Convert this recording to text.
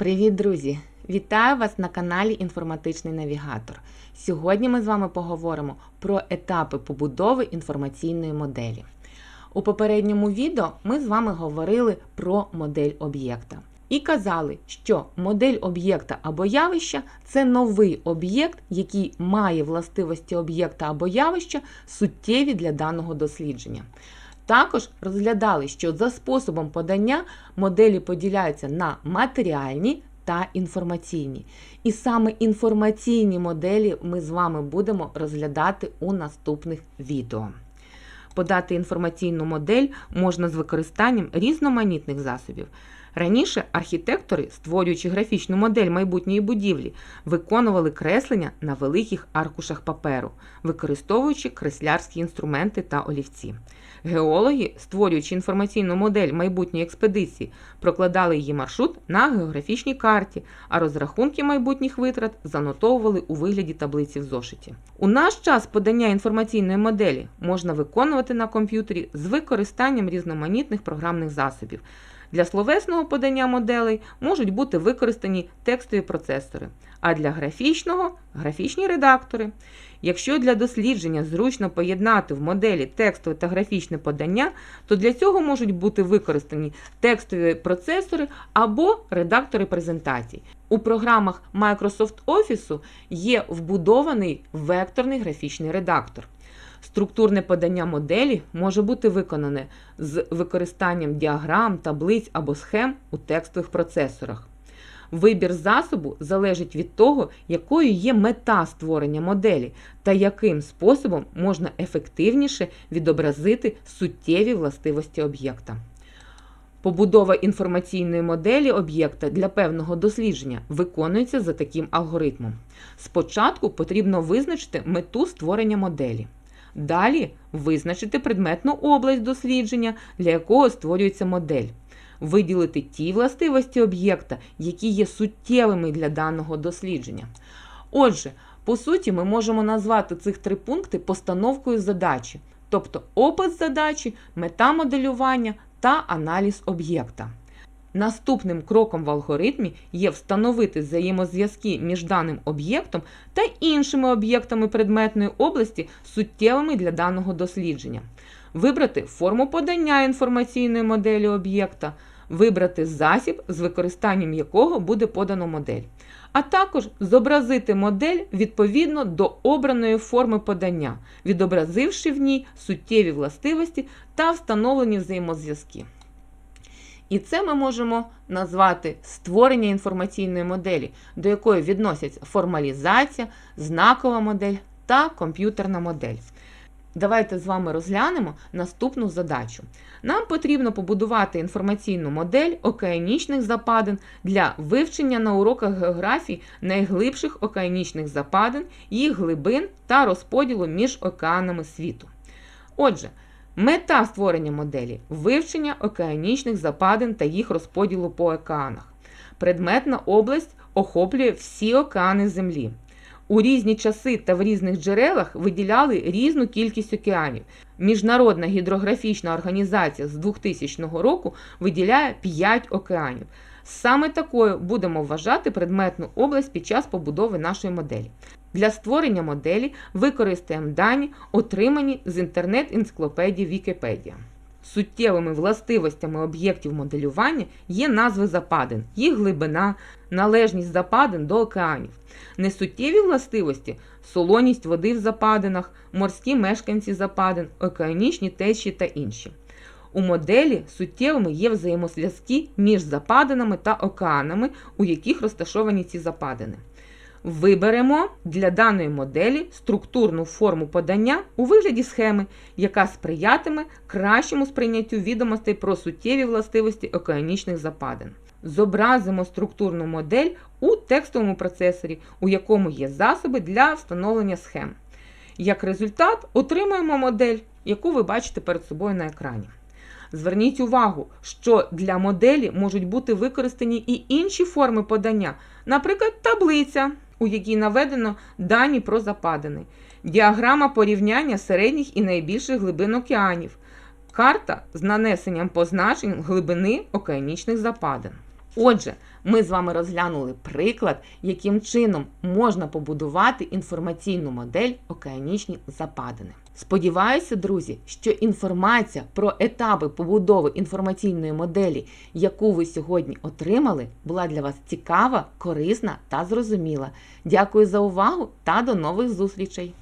Привіт, друзі! Вітаю вас на каналі Інформатичний Навігатор. Сьогодні ми з вами поговоримо про етапи побудови інформаційної моделі. У попередньому відео ми з вами говорили про модель об'єкта і казали, що модель об'єкта або явища це новий об'єкт, який має властивості об'єкта або явища суттєві для даного дослідження. Також розглядали, що за способом подання моделі поділяються на матеріальні та інформаційні. І саме інформаційні моделі ми з вами будемо розглядати у наступних відео. Подати інформаційну модель можна з використанням різноманітних засобів. Раніше архітектори, створюючи графічну модель майбутньої будівлі, виконували креслення на великих аркушах паперу, використовуючи креслярські інструменти та олівці. Геологи, створюючи інформаційну модель майбутньої експедиції, прокладали її маршрут на географічній карті, а розрахунки майбутніх витрат занотовували у вигляді таблиці в зошиті. У наш час подання інформаційної моделі можна виконувати на комп'ютері з використанням різноманітних програмних засобів. Для словесного подання моделей можуть бути використані текстові процесори, а для графічного графічні редактори. Якщо для дослідження зручно поєднати в моделі текстове та графічне подання, то для цього можуть бути використані текстові процесори або редактори презентацій. У програмах Microsoft Office є вбудований векторний графічний редактор. Структурне подання моделі може бути виконане з використанням діаграм, таблиць або схем у текстових процесорах. Вибір засобу залежить від того, якою є мета створення моделі та яким способом можна ефективніше відобразити суттєві властивості об'єкта. Побудова інформаційної моделі об'єкта для певного дослідження виконується за таким алгоритмом. Спочатку потрібно визначити мету створення моделі. Далі визначити предметну область дослідження, для якого створюється модель. Виділити ті властивості об'єкта, які є суттєвими для даного дослідження. Отже, по суті, ми можемо назвати цих три пункти постановкою задачі, тобто опис задачі, мета моделювання та аналіз об'єкта. Наступним кроком в алгоритмі є встановити взаємозв'язки між даним об'єктом та іншими об'єктами предметної області, суттєвими для даного дослідження, вибрати форму подання інформаційної моделі об'єкта, вибрати засіб, з використанням якого буде подано модель, а також зобразити модель відповідно до обраної форми подання, відобразивши в ній суттєві властивості та встановлені взаємозв'язки. І це ми можемо назвати створення інформаційної моделі, до якої відносяться формалізація, знакова модель та комп'ютерна модель. Давайте з вами розглянемо наступну задачу. Нам потрібно побудувати інформаційну модель океанічних западин для вивчення на уроках географії найглибших океанічних западин, їх глибин та розподілу між океанами світу. Отже, Мета створення моделі вивчення океанічних западин та їх розподілу по океанах. Предметна область охоплює всі океани Землі. У різні часи та в різних джерелах виділяли різну кількість океанів. Міжнародна гідрографічна організація з 2000 року виділяє 5 океанів. Саме такою будемо вважати предметну область під час побудови нашої моделі. Для створення моделі використаємо дані, отримані з інтернет-енциклопедії Вікіпедія. Суттєвими властивостями об'єктів моделювання є назви западин, їх глибина, належність западин до океанів. Несуттєві властивості солоність води в западинах, морські мешканці западин, океанічні течії та інші. У моделі суттєвими є взаємозв'язки між западинами та океанами, у яких розташовані ці западини. Виберемо для даної моделі структурну форму подання у вигляді схеми, яка сприятиме кращому сприйняттю відомостей про суттєві властивості океанічних западин. Зобразимо структурну модель у текстовому процесорі, у якому є засоби для встановлення схем. Як результат, отримуємо модель, яку ви бачите перед собою на екрані. Зверніть увагу, що для моделі можуть бути використані і інші форми подання, наприклад, таблиця, у якій наведено дані про западини, діаграма порівняння середніх і найбільших глибин океанів, карта з нанесенням позначень глибини океанічних западин. Отже, ми з вами розглянули приклад, яким чином можна побудувати інформаційну модель океанічні западини. Сподіваюся, друзі, що інформація про етапи побудови інформаційної моделі, яку ви сьогодні отримали, була для вас цікава, корисна та зрозуміла. Дякую за увагу та до нових зустрічей!